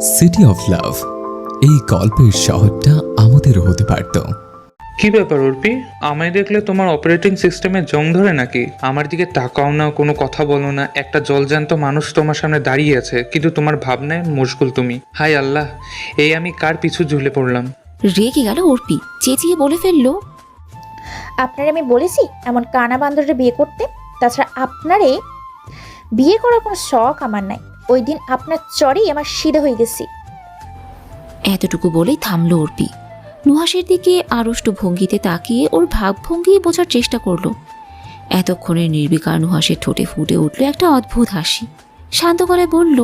City of love এই গল্পের শহরটা আমাদেরও হতে পারত। কি ব্যাপার অর্পি আমায় দেখলে তোমার অপারেটিং সিস্টেমে জং ধরে নাকি? আমার দিকে তাকাও না কোনো কথা বলো না একটা জলজান্ত মানুষ তোমার সামনে দাঁড়িয়ে আছে কিন্তু তোমার ভাবনায় মুশকুল তুমি। হাই আল্লাহ এই আমি কার পিছু ঝুলে পড়লাম? রেগে গেল অর্পি চেঁচিয়ে বলে ফেলল। আপনারে আমি বলেছি এমন কানা বান্দরে বিয়ে করতে? তাছাড়া আপনারে বিয়ে করার কোনো শখ আমার নাই। ওই দিন আপনার চরেই আমার সিধে হয়ে গেছি। এতটুকু বলেই থামল অর্পি। নুহাসের দিকে আড়ষ্ট ভঙ্গিতে তাকিয়ে ওর ভাবভঙ্গি বোঝার চেষ্টা করল। এতক্ষণে নির্বিকার নুহাসের ঠোঁটে ফুটে উঠল একটা অদ্ভুত হাসি। শান্ত গলায় বলল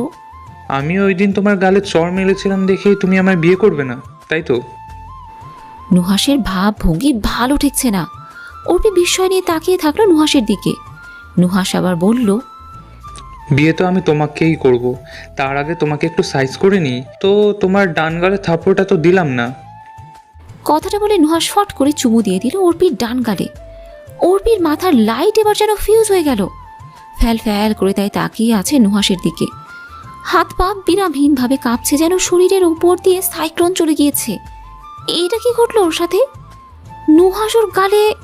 আমি ওই দিন তোমার গালে চর মেলেছিলাম দেখে তুমি আমার বিয়ে করবে না তাই তো? নুহাসের ভাব ভঙ্গি ভালো ঠেকছে না। অর্পি বিস্ময় নিয়ে তাকিয়ে থাকল নুহাসের দিকে। নুহাস আবার বলল বিয়ে তো আমি তোমাকেই করব। তার আগে তোমাকে একটু সাইজ করে নিই। তো তোমার ডান গালে থাপ্পড়টা তো দিলাম না। কথাটা বলে নুহাস ফট করে চুমু দিয়ে দিল অর্পির ডান গালে। অর্পির মাথার লাইট এবার যেন ফিউজ হয়ে গেল। ফ্যাল ফ্যাল করে তাই তাকিয়ে আছে নুহাসের দিকে। হাত পা বিরামহীনভাবে কাঁপছে যেন শরীরের উপর দিয়ে সাইক্লোন চলে গিয়েছে। এইটা কি ঘটলো ওর সাথে? নুহাস ওর গালে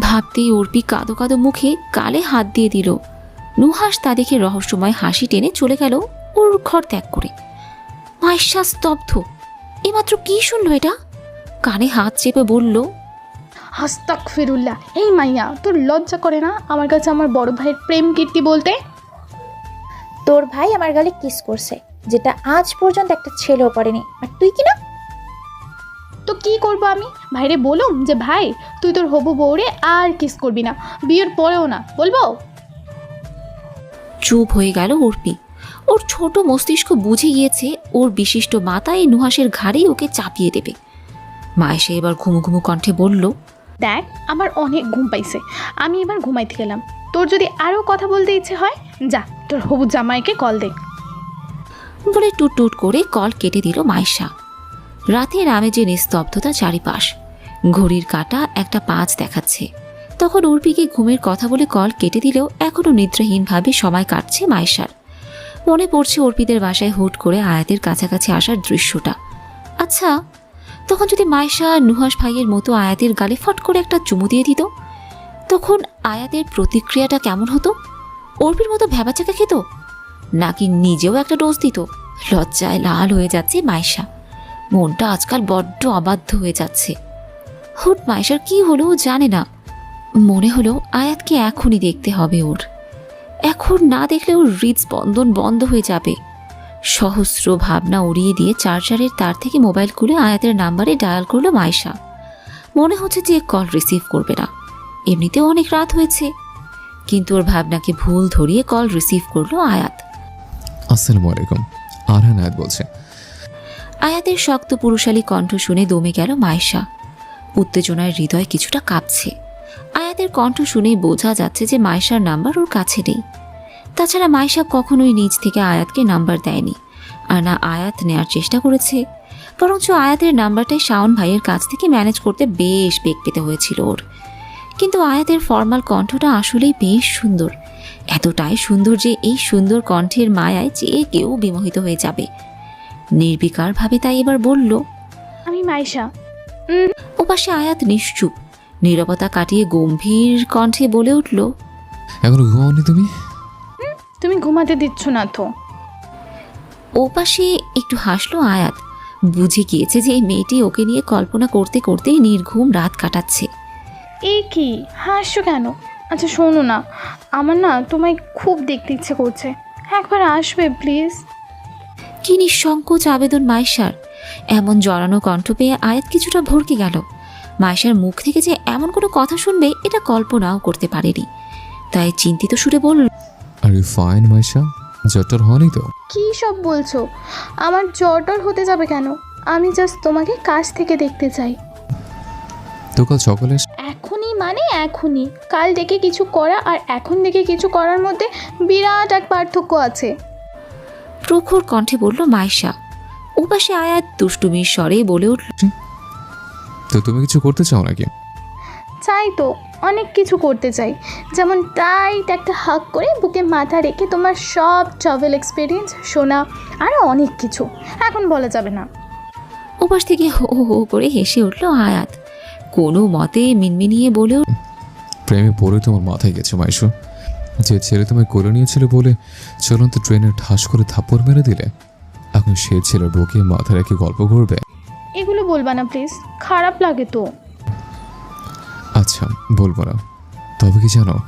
ভাবতেই অর্পি কাঁদো কাঁদো মুখে গালে হাত দিয়ে দিল। নুহাস তা দেখে রহস্যময় হাসি টেনে চলে গেল ওর ঘর ত্যাগ করে। মাইশা স্তব্ধ। এমাত্র কি শুনলো এটা? কানে হাত চেপে বলল হাস্তাক ফিরুল্লাহ এই মাইয়া তোর লজ্জা করে না আমার কাছে আমার বড় ভাইয়ের প্রেম কীর্তি বলতে? তোর ভাই আমার গালে কিস করছে যেটা আজ পর্যন্ত একটা ছেলেও করেনি আর তুই কি না? তো কি করব আমি? ভাইরে বলুম যে ভাই তুই তোর হবু বউরে আর কিস করবি না। বিয়ের পরেও না বলব? চুপ হয়ে গেল অর্পি। ওর ছোট মস্তিষ্ক বুঝে গিয়েছে ওর বিশিষ্ট মাতা এই নুহাসের ঘাড়েই ওকে চাপিয়ে দেবে। মা এসে এবার ঘুমু ঘুমু কণ্ঠে বলল দেখ আমার অনেক ঘুম পাইছে। আমি এবার ঘুমাইতে গেলাম। তোর যদি আরও কথা বলতে ইচ্ছে হয় যা তোর হবু জামাইকে কল দে। বলে টুট টুট করে কল কেটে দিল মাইশা রাতের আমেজে নিস্তব্ধতা চারিপাশ। ঘড়ির কাটা একটা পাঁচ দেখাচ্ছে। তখন উর্পিকে ঘুমের কথা বলে কল কেটে দিলেও এখনও নিদ্রাহীনভাবে সময় কাটছে মায়েশার মনে পড়ছে অর্পিদের বাসায় হুট করে আয়াতের কাছাকাছি আসার দৃশ্যটা। আচ্ছা তখন যদি মাইশা নুহাস ভাইয়ের মতো আয়াতের গালে ফট করে একটা চুমু দিয়ে দিত, তখন আয়াতের প্রতিক্রিয়াটা কেমন হতো? অর্পির মতো ভ্যাবাচাকা খেত? নাকি নিজেও একটা ডোজ দিত? লজ্জায় লাল হয়ে যাচ্ছে মায়েশা মনটা আজকাল বড্ড অবাধ্য হয়ে যাচ্ছে। হুট মায়েশার কি হলো জানে না। মনে হলো আয়াতকে এখনই দেখতে হবে ওর। এখন না দেখলে ওর হৃদস্পন্দন বন্ধ হয়ে যাবে। সহস্র ভাবনা উড়িয়ে দিয়ে চার্জারের তার থেকে মোবাইল খুলে আয়াতের নাম্বারে ডায়াল করল মাইশা মনে হচ্ছে যে কল রিসিভ করবে না। এমনিতেও অনেক রাত হয়েছে। কিন্তু ওর ভাবনাকে ভুল ধরিয়ে কল রিসিভ করল আয়াত। আসসালামু আলাইকুম। আরহান আয়াত বলছে। আয়াতের শক্ত পুরুষালী কণ্ঠ শুনে দমে গেল মায়েশা। উত্তেজনায় হৃদয় কিছুটা কাঁপছে। আয়াতের কণ্ঠ শুনেই বোঝা যাচ্ছে যে মায়েশার নাম্বার ওর কাছে নেই। তাছাড়া মায়েশা কখনোই নিজ থেকে আয়াতকে নাম্বার দেয়নি আর না আয়াত নেয়ার চেষ্টা করেছে বরঞ্চ আয়াতের নাম্বারটাই শাওন ভাইয়ের কাছ থেকে ম্যানেজ করতে বেশ বেগ পেতে হয়েছিল ওর। কিন্তু আয়াতের ফর্মাল কণ্ঠটা আসলেই বেশ সুন্দর এতটাই সুন্দর যে এই সুন্দর কণ্ঠের মায়ায় যে কেউ বিমোহিত হয়ে যাবে। নির্বিকারভাবে তাই এবার বলল আমি মাইশা ওপাশে আয়াত নিশ্চুপ নীরবতা কাটিয়ে গম্ভীর কণ্ঠে বলে উঠল এখনও ঘুমাওনি তুমি? তুমি ঘুমাতে দিচ্ছ না তো। ওপাশে একটু হাসলো আয়াত। বুঝে গিয়েছে যে এই মেয়েটি ওকে নিয়ে কল্পনা করতে করতেই নির্ঘুম রাত কাটাচ্ছে। এই কি? হাসছো কেন? আচ্ছা শোনো না। আমার না তোমায় খুব দেখতে ইচ্ছে করছে। একবার আসবে প্লিজ। কি নিঃসংকোচ আবেদন মাইশার। এমন জড়ানো কণ্ঠ পেয়ে আয়াত কিছুটা ভরকে গেল। মাইশার মুখ থেকে যে এমন কোনো কথা শুনবে এটা কল্পনাও করতে পারেনি। তাই চিন্তিত সুরে বলল আর ইউ ফাইন মাইশা জ্বরটার হয়নি তো? কী সব বলছো? আমার জ্বর হতে যাবে কেন? আমি জাস্ট তোমাকে কাছ থেকে দেখতে চাই। তো কাল সকালে এখনই মানে এখনই। কাল ডেকে কিছু করা আর এখন ডেকে কিছু করার মধ্যে বিরাট এক পার্থক্য আছে। প্রখর কণ্ঠে বলল মাইশা ওপাশে আয়াত দুষ্টুমির স্বরে বলে উঠল তো তুমি কিছু করতে চাও নাকি? চাই তো অনেক কিছু করতে চাই। যেমন টাইট একটা হাক করে বুকে মাথা রেখে তোমার সব ট্রাভেল এক্সপিরিয়েন্স শোনা আর অনেক কিছু। এখন বলা যাবে না। ওপাশ থেকে হো হো হো করে হেসে উঠল আয়াত। কোনো মতে মিনমিনিয়ে বলেও প্রেমে পড়ে তোমার মাথায় গেছে মাইশু। যে ছেলে তোমায় করে নিয়েছিল বলে চলন্ত ট্রেনে ঠাস করে থাপ্পড় মেরে দিলে এখন সে ছেলের বুকে মাথা রেখে গল্প করবে। এগুলো বলবা না প্লিজ খারাপ লাগে তো। আচ্ছা বলব না। তবে কি জানো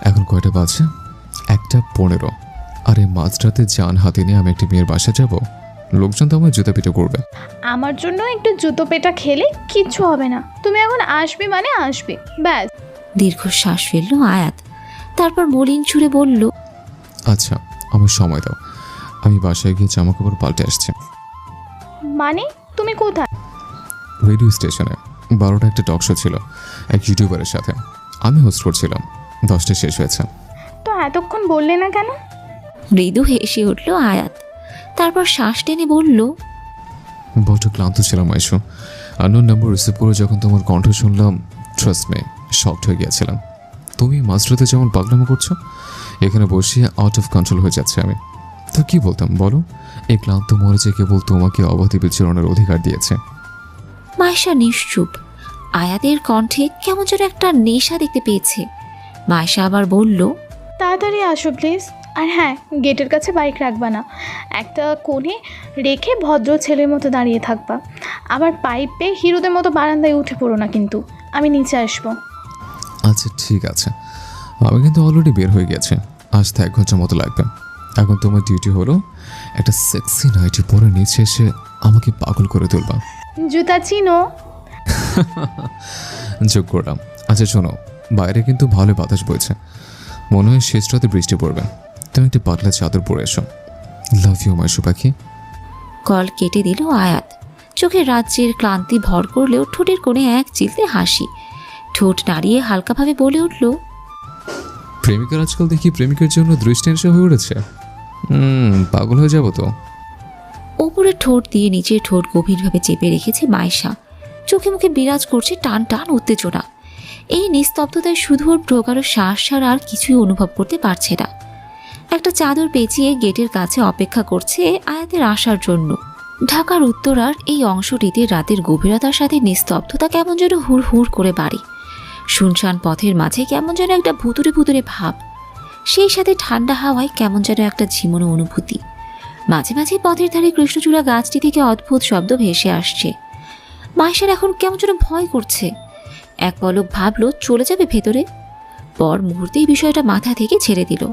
এখন কয়টা বাজে? একটা পনেরো। আর এই মাঝরাতে যান হাতে নিয়ে আমি একটি মেয়ের বাসা যাব? লোকজন তো আমার জুতা পিটা করবে। আমার জন্য একটু জুতো পেটা খেলে কিচ্ছু হবে না। তুমি এখন আসবে মানে আসবে ব্যাস। দীর্ঘশ্বাস ফেলল আয়াত। তারপর মলিন ছুড়ে বলল আচ্ছা আমার সময় দাও। আমি বাসায় গিয়ে জামা কাপড় পাল্টে আসছি। মানে? তুমি কোথায়? রেডিও স্টেশনে। বারোটা একটা টক শো ছিল এক ইউটিউবারের সাথে। আমি হোস্ট করছিলাম। দশটা শেষ হয়েছে। তো এতক্ষণ বললে না কেন? মৃদু হেসে উঠল আয়াত। তারপর শ্বাস টেনে বলল বড্ড ক্লান্ত ছিলাম মাইশু অন্য নাম্বার রিসিভ করে যখন তোমার কণ্ঠ শুনলাম ট্রাস্ট মে শকড হয়ে গিয়েছিলাম। তুমি মাঝরাতে যেমন পাগলামো করছ এখানে বসে আউট অফ কন্ট্রোল হয়ে যাচ্ছে আমি। তো কি বলতাম বলো? এই ক্লান্ত মরেছে কেবল তোমাকে অবাধি বিচরণের অধিকার দিয়েছে। মায়েশা নিশ্চুপ। আয়াদের কণ্ঠে কেমন যেন একটা নেশা দেখতে পেয়েছে। মায়েশা আবার বলল তাড়াতাড়ি আসো প্লিজ। আর হ্যাঁ গেটের কাছে বাইক রাখবা না। একটা কোণে রেখে ভদ্র ছেলের মতো দাঁড়িয়ে থাকবা। আবার পাইপে হিরোদের মতো বারান্দায় উঠে পড়ো না কিন্তু। আমি নিচে আসব। আচ্ছা ঠিক আছে। আমি কিন্তু অলরেডি বের হয়ে গেছে। আজ তো এক ঘণ্টার মতো লাগবে। এখন তোমার ডিউটি হলো একটা সেক্সি নাইটি পরে নিচে এসে আমাকে পাগল করে তুলবা। জুতা চিনো। যোগ করলাম। আচ্ছা শোনো বাইরে কিন্তু ভালো বাতাস বইছে। মনে হয় শেষ রাতে বৃষ্টি পড়বে। তুমি একটি পাতলা চাদর পরে এসো। লাভ ইউ মাইশু পাখি। কল কেটে দিল আয়াত। চোখে রাজ্যের ক্লান্তি ভর করলেও ঠোঁটের কোণে এক চিলতে হাসি। ঠোঁট নাড়িয়ে হালকাভাবে বলে উঠল প্রেমিকার আজকাল দেখি প্রেমিকের জন্য দৃষ্টি এসে হয়ে উঠেছে। হুম, পাগল হয়ে যাব তো। ওপরে ঠোঁট দিয়ে নিচের ঠোঁট গভীরভাবে চেপে রেখেছে মাইশা চোখে মুখে বিরাজ করছে টান টান উত্তেজনা। এই নিস্তব্ধতায় শুধু ওর প্রগাঢ় শ্বাস ছাড়া আর কিছুই অনুভব করতে পারছে না। একটা চাদর পেঁচিয়ে গেটের কাছে অপেক্ষা করছে আয়াতের আসার জন্য। ঢাকার উত্তরার এই অংশটিতে রাতের গভীরতার সাথে নিস্তব্ধতা কেমন যেন হুড় হুড় করে বাড়ে। শুনশান পথের মাঝে কেমন যেন একটা ভুতুরে ভুতুরে ভাব। সেই সাথে ঠান্ডা হাওয়ায় কেমন যেন একটা ঝিমনো অনুভূতি। মাঝে মাঝে পথের ধারে কৃষ্ণচূড়া গাছটি থেকে অদ্ভুত শব্দ ভেসে আসছে। মায়েশার এখন কেমন যেন ভয় করছে। এক পলক ভাবলো, চলে যাবে ভেতরে? পর মুহূর্তেই বিষয়টা মাথা থেকে ছেড়ে দিল।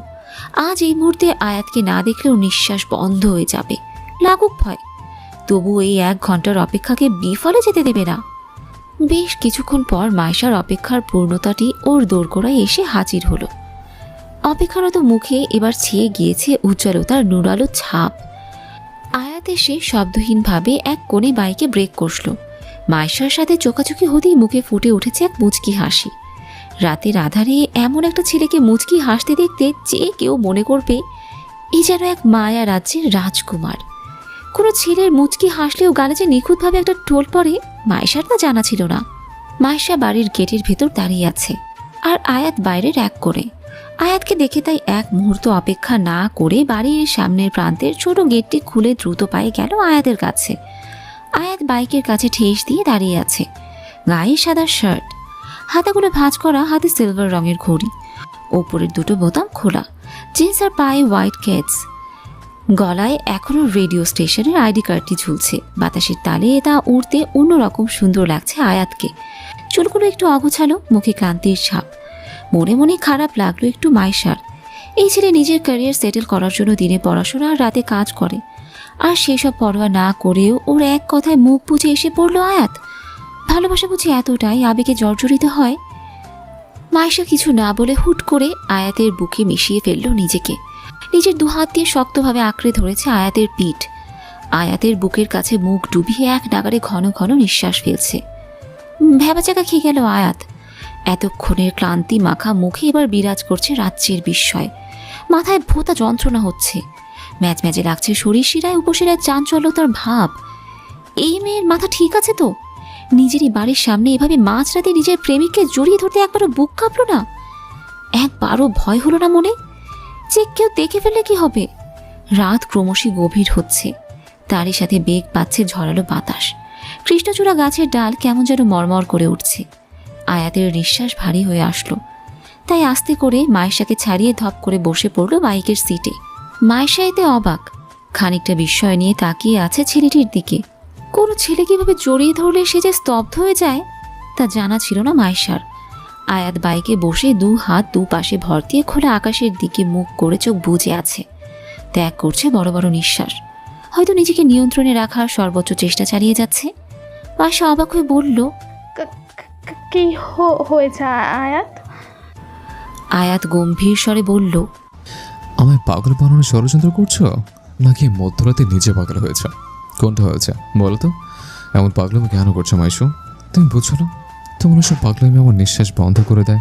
আজ এই মুহূর্তে আয়াতকে না দেখলেও নিঃশ্বাস বন্ধ হয়ে যাবে। লাগুক ভয়। তবু এই এক ঘণ্টার অপেক্ষাকে বিফলে যেতে দেবে না। বেশ কিছুক্ষণ পর মায়েশার অপেক্ষার পূর্ণতাটি ওর দোরগোড়ায় এসে হাজির হলো। অপেক্ষারত মুখে এবার ছেয়ে গিয়েছে উজ্জ্বলতার নুরালো ছাপ। আয়াত এসে শব্দহীনভাবে এক কোণে বাইকে ব্রেক কষল। মায়েশার সাথে চোখাচোখি হতেই মুখে ফুটে উঠেছে এক মুচকি হাসি। রাতের আধারে এমন একটা ছেলেকে মুচকি হাসতে দেখতে যে কেউ মনে করবে এই যেন এক মায়া রাজ্যের রাজকুমার। কোনো ছেলের মুচকি হাসলেও গানে যে নিখুঁতভাবে একটা টোল পড়ে, মায়েশার তা জানা ছিল না। মায়েশা বাড়ির গেটের ভেতর দাঁড়িয়ে আছে, আর আয়াত বাইরের এক করে আয়াতকে দেখে তাই এক মুহূর্ত অপেক্ষা না করে বাড়ির সামনের প্রান্তের ছোট গেটটি খুলে দ্রুত পায়ে গেল আয়াতের কাছে। আয়াত বাইকের কাছে ঠেস দিয়ে দাঁড়িয়ে আছে। গায়ে সাদা শার্ট। হাতাগুলো ভাঁজ করা হাতে সিলভার রঙের ঘড়ি। ওপরের দুটো বোতাম খোলা। জিন্স আর পায়ে হোয়াইট ক্যাটস গলায় এখনও রেডিও স্টেশনের আইডি কার্ডটি ঝুলছে। বাতাসের তালে তা উড়তে অন্যরকম সুন্দর লাগছে আয়াতকে। চুলগুলো একটু অগোছালো, মুখে ক্লান্তির ছাপ। মনে মনে খারাপ লাগল একটু মাইশার। এই ছেলে নিজের ক্যারিয়ার সেটেল করার জন্য দিনে পড়াশোনা আর রাতে কাজ করে। আর সেসব পরোয়া না করেও ওর এক কথায় মুখ বুঝে এসে পড়ল আয়াত। ভালোবাসা বুঝি এতটাই আবেগে জর্জরিত হয়। মাইশা কিছু না বলে হুট করে আয়াতের বুকে মিশিয়ে ফেলল নিজেকে। নিজের দুহাত দিয়ে শক্তভাবে আঁকড়ে ধরেছে আয়াতের পিঠ। আয়াতের বুকের কাছে মুখ ডুবিয়ে এক নাগারে ঘন ঘন নিঃশ্বাস ফেলছে। ভ্যাবাচাকা খেয়ে গেল আয়াত। এতক্ষণের ক্লান্তি মাখা মুখে এবার বিরাজ করছে রাজ্যের বিস্ময়। মাথায় ভোতা যন্ত্রণা হচ্ছে। ম্যাচ ম্যাচে লাগছে শরীর শিরায় উপশিরায় চাঞ্চল্যতার ভাব। এই মেয়ের মাথা ঠিক আছে তো? নিজেরই বাড়ির সামনে এভাবে মাঝরাতে নিজের প্রেমিককে জড়িয়ে ধরতে একবারও বুক কাঁপল না? একবারও ভয় হলো না মনে? যে কেউ দেখে ফেললে কি হবে? রাত ক্রমশই গভীর হচ্ছে। তারই সাথে বেগ পাচ্ছে ঝরালো বাতাস। কৃষ্ণচূড়া গাছের ডাল কেমন যেন মরমর করে উঠছে। আয়াতের নিঃশ্বাস ভারী হয়ে আসলো। তাই আস্তে করে মায়েশাকে ছাড়িয়ে ধপ করে বসে পড়ল বাইকের সিটে। মায়েশা এতে অবাক। খানিকটা বিস্ময় নিয়ে তাকিয়ে আছে ছেলেটির দিকে। কোনো ছেলে কীভাবে জড়িয়ে ধরলে সে যে স্তব্ধ হয়ে যায়, তা জানা ছিল না মায়েশার। আয়াত বাইকে বসে দু হাত দু পাশে ভর দিয়ে খোলা আকাশের দিকে মুখ করে চোখ বুজে আছে। ত্যাগ করছে বড় বড় নিঃশ্বাস। হয়তো নিজেকে নিয়ন্ত্রণে রাখার সর্বোচ্চ চেষ্টা চালিয়ে যাচ্ছে। মায়েশা অবাক হয়ে বলল ক- হয়েছে আয়াত? আয়াত গম্ভীর স্বরে বলল আমায় পাগল বানানোর ষড়যন্ত্র করছ? নাকি মধ্যরাতে নিজে পাগল হয়েছ? কোনটা হয়েছে? বলো তো। এমন পাগলামি কেন করছ মাইশু তুমি বুঝছ না? তোমার সব পাগলামি আমার নিঃশ্বাস বন্ধ করে দেয়।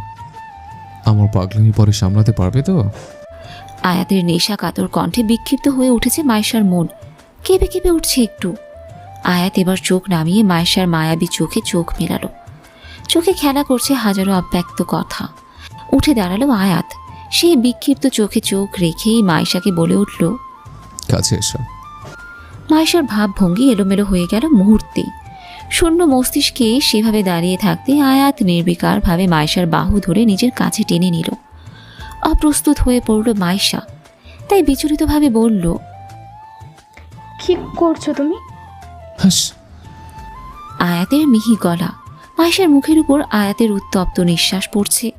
আমার পাগলামি পরে সামলাতে পারবে তো? আয়াতের নেশা কাতর কণ্ঠে বিক্ষিপ্ত হয়ে উঠেছে মায়েশার মন। কেঁপে কেঁপে উঠছে একটু। আয়াত এবার চোখ নামিয়ে মায়েশার মায়াবী চোখে চোখ মেলালো। চোখে খেলা করছে হাজারো অব্যক্ত কথা। উঠে দাঁড়াল আয়াত। সেই বিক্ষিপ্ত চোখে চোখ রেখেই মায়েশাকে বলে উঠল কাছে এসো। মায়েশার ভাবভঙ্গি এলোমেলো হয়ে গেল মুহূর্তে। শূন্য মস্তিষ্কে সেভাবে দাঁড়িয়ে থাকতে আয়াত নির্বিকারভাবে মায়েশার বাহু ধরে নিজের কাছে টেনে নিল। অপ্রস্তুত হয়ে পড়ল মায়েশা। তাই বিচলিতভাবে বলল কি করছ তুমি? হাস। আয়াতের মিহি গলা। মায়েশার মুখের উপর আয়াতের উত্তপ্ত নিঃশ্বাস পড়ছে।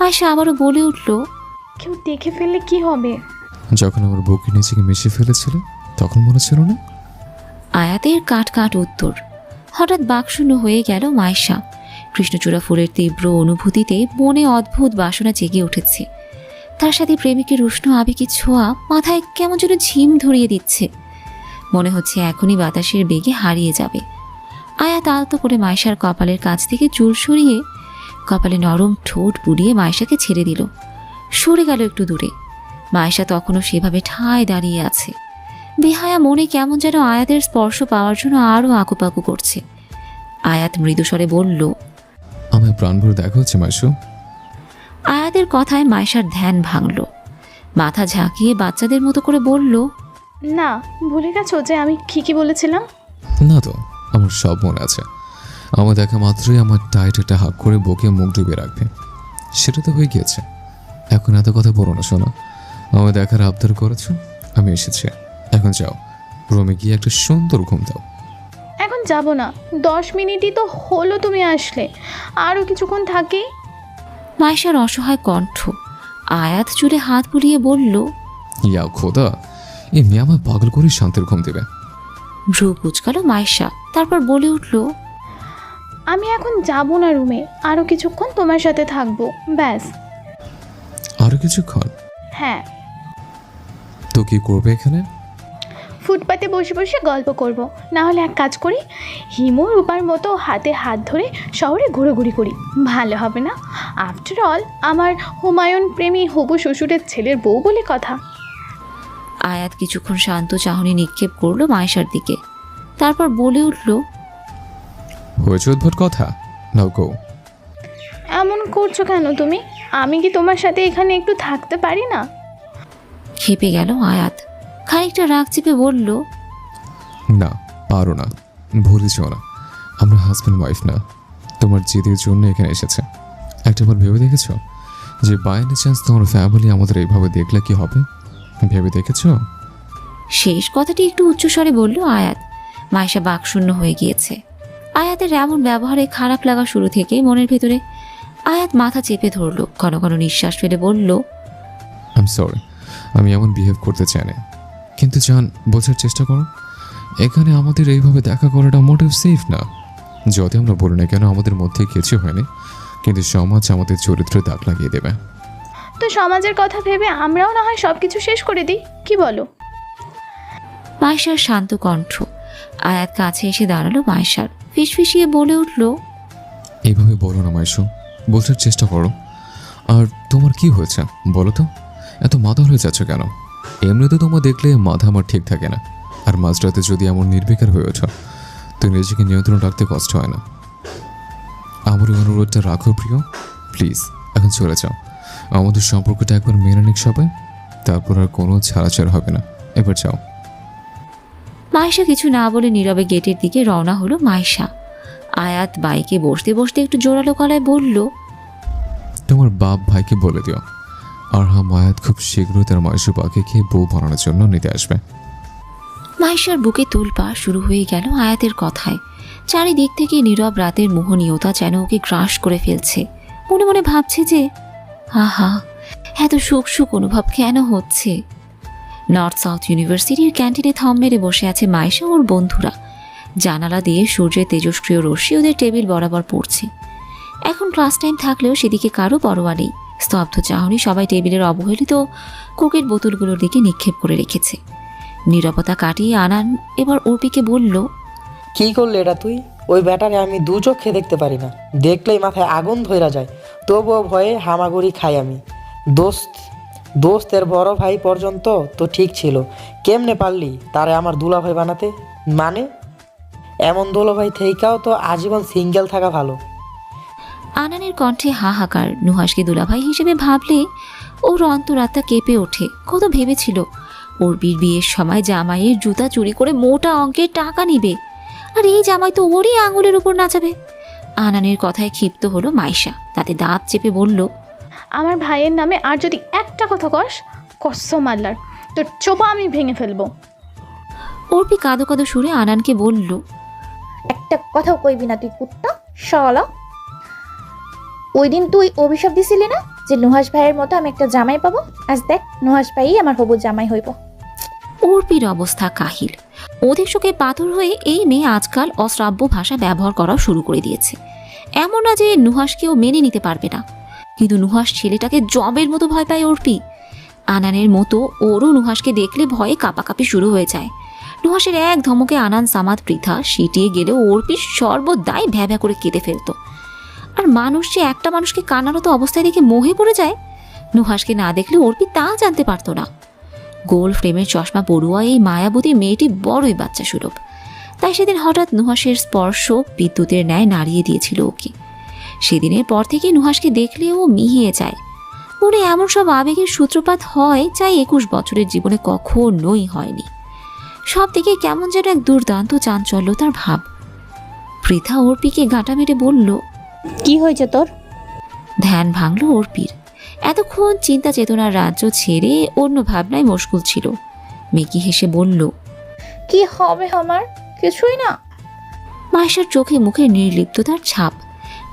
মায়েশা আবারও বলে উঠল কেউ দেখে ফেললে কি হবে? যখন আমার বুকে নিজেকে মিশে ফেলেছিলে তখন মনে ছিল না? আয়াতের কাট কাট উত্তর। হঠাৎ বাকশূন্য হয়ে গেল মায়েশা। কৃষ্ণচূড়া ফুলের তীব্র অনুভূতিতে মনে অদ্ভুত বাসনা জেগে উঠেছে। তার সাথে প্রেমিকের উষ্ণ আবেগী ছোঁয়া মাথায় কেমন যেন ঝিম ধরিয়ে দিচ্ছে। মনে হচ্ছে এখনই বাতাসের বেগে হারিয়ে যাবে। আয়াত আলতো করে মায়েশার কপালের কাছ থেকে চুল সরিয়ে কপালে নরম ঠোঁট বুড়িয়ে মায়েশাকে ছেড়ে দিল। সরে গেল একটু দূরে। মায়েশা তখনও সেভাবে ঠায় দাঁড়িয়ে আছে। বেহায়া মনে কেমন যেন আয়াতের স্পর্শ পাওয়ার জন্য আরও আকুপাকু করছে। আয়াত মৃদুস্বরে বলল আমার প্রাণ ভরে দেখা হচ্ছে মাইশু। আয়াতের কথায় মায়েশার ধ্যান ভাঙল। মাথা ঝাঁকিয়ে বাচ্চাদের মতো করে বলল না ভুলে গেছো যে আমি কি কি বলেছিলাম? না তো। আমার সব মনে আছে। আমার দেখা মাত্রই আমার টাইট একটা হাক করে বকে মুখ ডুবে রাখবে। সেটা তো হয়ে গিয়েছে। এখন এত কথা বলো না শোনো আমার দেখার আবদার করেছ? আমি এসেছি। এখন যাও। রুমে গিয়ে একটা সুন্দর ঘুম দাও। এখন যাব না। দশ মিনিটই তো হলো তুমি আসলে। আরও কিছুক্ষণ থাকি। মায়েশার অসহায় কণ্ঠ। আয়াত চুলে হাত বুলিয়ে বলল ইয়া খোদা। এমনি আমার পাগল করে শান্তির ঘুম দেবে। ভ্রু কুচকালো মায়েশা। তারপর বলে উঠল আমি এখন যাব না রুমে আরও কিছুক্ষণ তোমার সাথে থাকব ব্যাস। আরও কিছুক্ষণ? হ্যাঁ। তো কি করবে এখানে? ফুটপাতে বসে বসে গল্প করব। না হলে এক কাজ করি হিমু রূপার মতো হাতে হাত ধরে শহরে ঘোরাঘুরি করি। ভালো হবে না? আফটার অল আমার হুমায়ুন প্রেমী হবু শ্বশুরের ছেলের বউ বলে কথা। আয়াত কিছুক্ষণ শান্ত চাহনি নিক্ষেপ করল মায়েশার দিকে। তারপর বলে উঠল হয়েছে উদ্ভট কথা। নাও গো। এমন করছ কেন তুমি? আমি কি তোমার সাথে এখানে একটু থাকতে পারি না? খেপে গেল আয়াত। খানিকটা রাগ চেপে বলল না পারো না। ভুলে যেও না। আমরা হাজব্যান্ড ওয়াইফ না। তোমার জেদের জন্য এখানে এসেছে। একটাবার ভেবে দেখেছ? যে বাই এনি চান্স তোমার ফ্যামিলি আমাদের এইভাবে দেখলে কি হবে? ভেবে দেখেছ? শেষ কথাটি একটু উচ্চস্বরে বলল আয়াত। মায়েশা বাকশূন্য হয়ে গিয়েছে। আয়াতের এমন ব্যবহারে খারাপ লাগা শুরু থেকেই মনের ভেতরে আয়াত মাথা চেপে ধরলো ঘন ঘন নিঃশ্বাস ফেলে বলল আই এম সরি আমি এমন বিহেভ করতে চাই না কিন্তু জান বোঝার চেষ্টা করো এখানে আমাদের এইভাবে দেখা করাটা মোটেও সেফ না। যদি আমরা বলি না কেন আমাদের মধ্যে কিছু হয়নি কিন্তু সমাজ আমাদের চরিত্রে দাগ লাগিয়ে দেবে। তো সমাজের কথা ভেবে আমরাও না হয় সব কিছু শেষ করে দিই। কি বলো? মায়েশার শান্ত কণ্ঠ। আয়াত কাছে এসে দাঁড়াল মায়েশার। ফিসফিসিয়ে বলে উঠল এইভাবে বলো না মাইশু বোঝার চেষ্টা করো। আর তোমার কি হয়েছে বলো তো? এত মাথা হয়ে যাচ্ছ কেন? এমনিতে তোমার দেখলে মাথা আমার ঠিক থাকে না। আর মাঝরাতে যদি এমন নির্বিকার হয়ে ওঠো তো নিজেকে নিয়ন্ত্রণ রাখতে কষ্ট হয় না। আমার এই অনুরোধটা রাখো প্রিয়। প্লিজ এখন চলে যাও। আমাদের সম্পর্কটা একবার মেনে নিক সবাই তারপর আর কোনো ছাড়াছাড় হবে না। এবার যাও। মাইশা কিছু না বলে নীরবে গেটের দিকে রওনা হলো মাইশা আয়াত বাইকে বসতে বসতে একটু জোরালো গলায় বলল তোমার বাপ ভাইকে বলে দিও। আর হা মায়াত খুব শীঘ্রই তার মায়ের পাকে খেয়ে বউ বানানোর জন্য নিতে আসবে। মাইশার বুকে তুলপা শুরু হয়ে গেল আয়াতের কথায়। চারিদিক থেকে নীরব রাতের মোহনীয়তা যেন ওকে গ্রাস করে ফেলছে। মনে মনে ভাবছে যে আহা, এত সুখ সুখ অনুভব কেন হচ্ছে? নর্থ সাউথ ইউনিভার্সিটির ক্যান্টিনে থম মেরে বসে আছে মাইশা ওর বন্ধুরা। জানালা দিয়ে সূর্যের তেজস্ক্রিয় রশ্মি ওদের টেবিল বরাবর পড়ছে। এখন ক্লাস টাইম থাকলেও সেদিকে কারও পরোয়া নেই। স্তব্ধ চাহনি সবাই টেবিলের অবহেলিত কোকের বোতলগুলোর দিকে নিক্ষেপ করে রেখেছে। নীরবতা কাটিয়ে আনান এবার অর্পিকে বলল, কি করলে এটা তুই? ওই ব্যাটারে আমি দু চোখে দেখতে পারি না। দেখলেই মাথায় আগুন ধইরা যায়। তবুও ভয়ে হামাগুড়ি খাই আমি। দোস্ত, দোস্তের বড় ভাই পর্যন্ত তো ঠিক ছিল। কেমনে পারলি তারে আমার দুলাভাই বানাতে? মানে? এমন দুলাভাই থেইকাও তো আজীবন সিঙ্গেল থাকা ভালো। আনানের কণ্ঠে হাহাকার। নুহাসকে দুলাভাই হিসেবে ভাবলে ওর অন্তরাত্মা কেঁপে ওঠে। কত ভেবেছিল, ওর বিয়ের সময় জামাইয়ের জুতা চুরি করে মোটা অঙ্কের টাকা নিবে। আর এই জামাই তো ওরই আঙুলের উপর নাচাবে। আনানের কথায় ক্ষিপ্ত হলো মাইশা। তাতে দাঁত চেপে বলল আমার ভাইয়ের নামে আর যদি একটা কথা কস কসম আল্লাহর তোর চোপা আমি ভেঙে ফেলব। অর্পি কাঁদো কাঁদো সুরে আনানকে বলল একটা কথাও কইবি না তুই কুত্তা শালা। ওই দিন তুই অভিশাপ দিছিলি না যে নুহাস ভাইয়ের মতো আমি একটা জামাই পাবো? আজ দেখ নুহাস ভাই আমার হবু জামাই হইব। অর্পির অবস্থা কাহিল। ওদের চোখে পাথর হয়ে এই মেয়ে আজকাল অশ্রাব্য ভাষা ব্যবহার করা শুরু করে দিয়েছে। এমন না যে নুহাসকেও মেনে নিতে পারবে না। কিন্তু নুহাস ছেলেটাকে জবের মতো ভয় পায় অর্পি আনানের মতো ওরও নুহাসকে দেখলে ভয়ে কাঁপাকাঁপি শুরু হয়ে যায়। নুহাসের এক ধমকে আনান সামাদ পৃথা সিটিয়ে গেলেও অর্পির সর্বদাই ভ্যা ভ্যা করে কেঁদে ফেলতো। আর মানুষ যে একটা মানুষকে কান্নারত অবস্থায় দেখে মোহে পড়ে যায় নুহাসকে না দেখলে অর্পি তা জানতে পারতো না। গোল ফ্রেমের চশমা পড়ুয়া এই মায়াবতী মেয়েটি বড়ই বাচ্চা সুলভ। তাই সেদিন হঠাৎ নুহাসের স্পর্শ বিদ্যুতের ন্যায় নাড়িয়ে দিয়েছিল ওকে। সেদিনের পর থেকে নুহাসকে দেখলে ও মিহিয়ে যায় মনে এমন সব আবেগের সূত্রপাত হয় যা একুশ বছরের জীবনে কখনোই হয়নি। সব থেকে কেমন যেন এক দুর্দান্ত চাঞ্চল্যতার ভাব। পৃথা অর্পিকে গাঁটা মেরে বলল কি হয়েছে তোর? ধ্যান ভাঙল অর্পির। এতক্ষণ চিন্তা চেতনার রাজ্য ছেড়ে অন্য ভাবনায় মশগুল ছিল। মেকি হেসে বলল কি হবে আমার? কিছুই না। মায়েশার চোখে মুখে নির্লিপ্ততার ছাপ।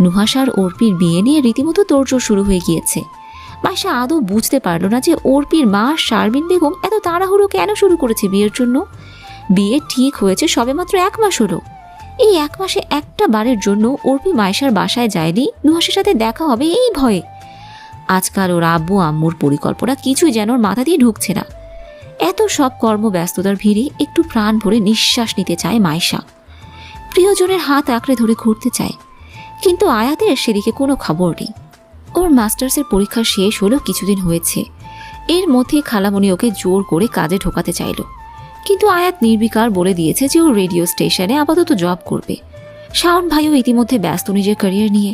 নুহাস আর অর্পির বিয়ে নিয়ে রীতিমতো তোড়জোড় শুরু হয়ে গিয়েছে। মায়েশা আদৌ বুঝতে পারল না যে অর্পির মা শারমিন বেগম এত তাড়াহুড়ো কেন শুরু করেছে বিয়ের জন্য। বিয়ে ঠিক হয়েছে সবেমাত্র এক মাস হলো। এই এক মাসে একটা বারের জন্য অর্পি মায়েশার বাসায় যায়নি। নুহাসের সাথে দেখা হবে এই ভয়ে। আজকাল ওর আব্বু আম্মুর পরিকল্পনা কিছুই যেন ওর মাথা দিয়ে ঢুকছে না। এত সব কর্মব্যস্ততার ভিড়ে একটু প্রাণ ভরে নিঃশ্বাস নিতে চায় মায়েশা। প্রিয়জনের হাত আঁকড়ে ধরে ঘুরতে চায়, কিন্তু আয়াতের সেদিকে কোনো খবর নেই। ওর মাস্টার্সের পরীক্ষা শেষ হলো কিছুদিন হয়েছে। এর মধ্যে খালামণি ওকে জোর করে কাজে ঢোকাতে চাইল। কিন্তু আয়াত নির্বিকার বলে দিয়েছে যে ও রেডিও স্টেশনে আপাতত জব করবে। শাওন ভাইও ইতিমধ্যে ব্যস্ত নিজের ক্যারিয়ার নিয়ে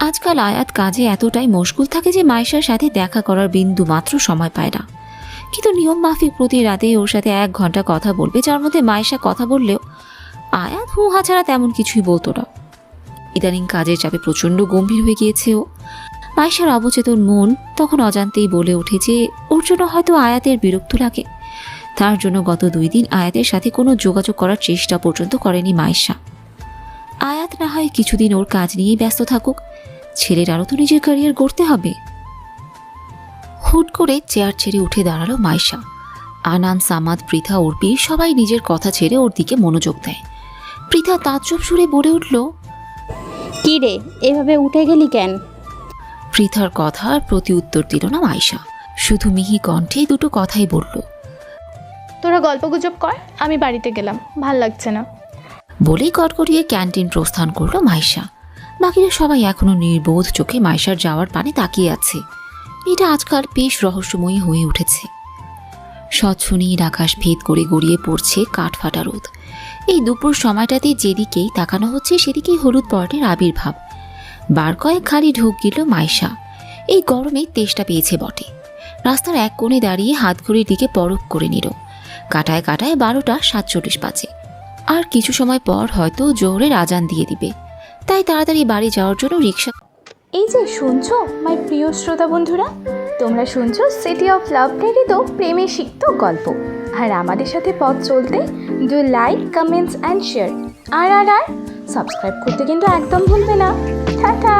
আজকাল আয়াত কাজে এতটাই মশগুল থাকে যে মাইশার সাথে দেখা করার বিন্দু মাত্র সময় পায় না। কিন্তু নিয়ম মাফিক প্রতি রাতে ওর সাথে এক ঘণ্টা কথা বলবে, যার মধ্যে মায়েশা কথা বললেও আয়াত হুহা ছাড়া তেমন কিছুই বলতো না। ইদানিং কাজের চাপে প্রচণ্ড গম্ভীর হয়ে গিয়েছে ও। মাইশার অবচেতন মন তখন অজান্তেই বলে ওঠে যে ওর জন্য হয়তো আয়াতের বিরক্ত লাগে। তার জন্য গত দুই দিন আয়াতের সাথে কোনো যোগাযোগ করার চেষ্টা পর্যন্ত করেনি মাইশা আয়াত না হয় কিছুদিন ওর কাজ নিয়েই ব্যস্ত থাকুক ছেলের আরও তো নিজের ক্যারিয়ার গড়তে হবে। হুট করে চেয়ার ছেড়ে উঠে দাঁড়াল মাইশা। আনান সামাদ পৃথা অর্পি সবাই নিজের কথা ছেড়ে ওর দিকে মনোযোগ দেয়। পৃথা তাজ্জব সুরে বলে উঠল কি রে এভাবে উঠে গেলি কেন? পৃথার কথার প্রতি উত্তর দিল না মাইশা। শুধু মিহি কণ্ঠে দুটো কথাই বলল তোরা গল্পগুজব কর আমি বাড়িতে গেলাম ভালো লাগছে না। বলেই কটকটিয়ে ক্যান্টিন প্রস্থান করল মাইশা। বাকিরা সবাই এখনও নির্বোধ চোখে মাইশার যাওয়ার পানে তাকিয়ে আছে। এটা আজকাল বেশ রহস্যময়ী হয়ে উঠেছে। স্বচ্ছ নীল আকাশ ভেদ করে গড়িয়ে পড়ছে কাঠফাটা রোদ। এই দুপুর সময়টাতে যেদিকেই তাকানো হচ্ছে সেদিকেই হলুদ বর্ণের আবির্ভাব। বার কয়েক খালি ঢোক গেল মাইশা। এই গরমে তেষ্টা পেয়েছে বটে। রাস্তার এক কোণে দাঁড়িয়ে হাত ঘড়ির দিকে পরখ করে নিল। কাটায় কাটায় বারোটা সাতচল্লিশ বাজে। আর কিছু সময় পর হয়তো জোরে আজান দিয়ে দিবে। তাই তাড়াতাড়ি বাড়ি যাওয়ার জন্য রিক্সা এই যে শুনছো মাই প্রিয় শ্রোতা বন্ধুরা? তোমরা শুনছো সিটি অফ লাভ প্রেরিত প্রেমে সিক্ত গল্প। আর আমাদের সাথে পথ চলতে do like comments and share আর আর আর সাবস্ক্রাইব করতে কিন্তু একদম ভুলবে না। টাটা!